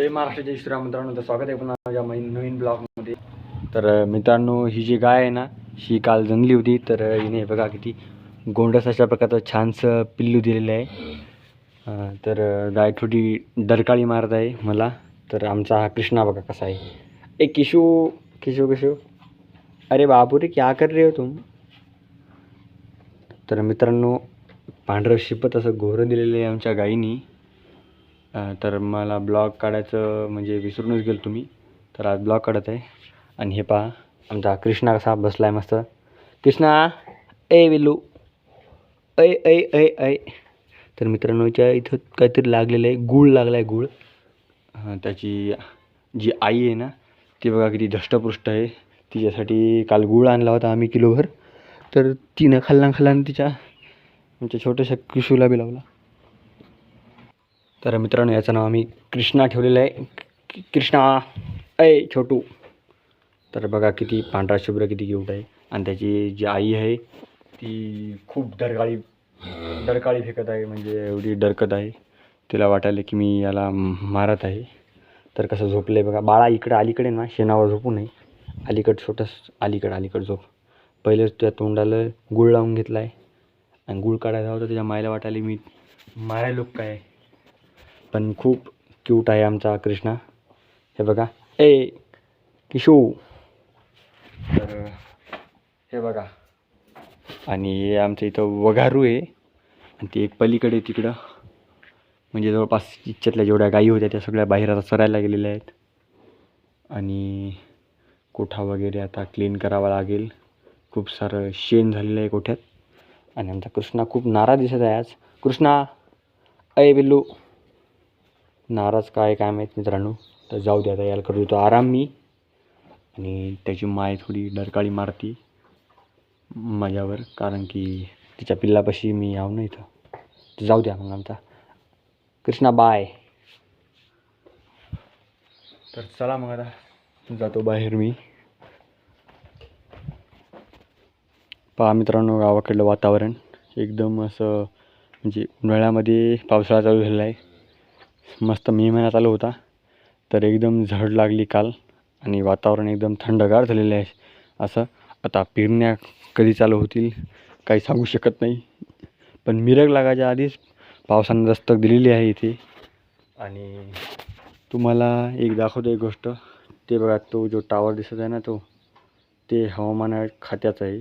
जय महाराष्ट्र जय श्रीराम मित्रांनो तर स्वागत आहे पुन्हा माझ्या नवीन ब्लॉगमध्ये. तर मित्रांनो ही जी गाय आहे ना ही काल जणली होती तर हिने बघा किती गोंडस अशा प्रकारचं छानसं पिल्लू दिलेलं आहे. तर गाय थोडी डरकाळी मारत आहे मला. तर आमचा हा कृष्णा बघा कसा आहे. ए किशू किशू किशू. अरे बापू रे क्या कर रहे हो तुम? तर मित्रांनो पांढरं शिपत असं घोरं दिलेलं आहे आमच्या गाईनी. तर मला ब्लॉग काढायचं म्हणजे विसरूनच गेलो तुम्ही. तर आज ब्लॉग काढत आहे. आणि हे पहा आमचा कृष्णा कसा बसला आहे मस्त. कृष्णा ए विलू ऐ ऐ ऐ ऐ. तर मित्रांनोच्या इथं काहीतरी लागलेलं आहे. गुळ लागला आहे गुळ त्याची जी आई आहे ना ती बघा किती धष्टपुष्ट आहे. तिच्यासाठी काल गुळ आणला होता आम्ही किलोभर. तर तिनं खाल्ला खाल्ला आणि तिच्या आमच्या छोट्याशा किशूला बी लावला. तर मित्रांनो याचं नाव आम्ही कृष्णा ठेवलेलं आहे. कृष्णा ऐ छोटू. तर बघा किती पांढरा शुभ्र किती क्यूट आहे. आणि त्याची जी आई आहे ती खूप डरकाळी डरकाळी फेकत आहे म्हणजे एवढी डरकत आहे. तिला वाटायला की मी याला मारत आहे. तर कसं झोपलं आहे बघा. बाळा इकडं अलीकडे ना शेणावर झोपू नये अलीकड छोटंच अलीकड अलीकड झोप. पहिलेच त्या तोंडाला गुळ लावून घेतला आहे आणि गुळ काढायचा होता त्याच्या मायला वाटायला मी मारायला लोक काय? पण खूप क्यूट आहे आमचा कृष्णा. हे बघा. ए किशू. तर हे बघा. आणि हे आमचं इथं वघारू आहे. आणि ते एक पलीकडे तिकडं. म्हणजे जवळपास इच्छातल्या जेवढ्या गायी होत्या त्या सगळ्या बाहेर आता चरायला गेलेल्या आहेत. आणि कोठा वगैरे आता क्लीन करावा लागेल. खूप सारं शेण झालेलं आहे कोठ्यात. आणि आमचा कृष्णा खूप नारा दिसत आहे आज. कृष्णा. अय बिल्लू. नाराज काय काय माहीत मित्रांनो. तर जाऊ दे आता याला करू आराम मी. आणि त्याची माय थोडी डरकाळी मारती माझ्यावर कारण की तिच्या पिल्लापाशी मी यावं ना इथं. तर जाऊ द्या मग आमचा. कृष्णा बाय तर चला मग आता. जातो बाहेर मी. पहा मित्रांनो गावाकडलं वातावरण. एकदम असं म्हणजे उन्हाळ्यामध्ये पावसाळा चालू झालेला आहे. मस्त मे महिन्यात आलो होता. तर एकदम झड लागली काल आणि वातावरण एकदम थंडगार झालेलं आहे असं. आता पेरण्या कधी चालू होतील काही सांगू शकत नाही. पण मिरग लागायच्या आधीच पावसानं दस्तक दिलेली आहे इथे. आणि तुम्हाला एक दाखवतो एक गोष्ट. ते बघा तो जो टावर दिसत आहे ना तो ते हवामान खात्याचा आहे.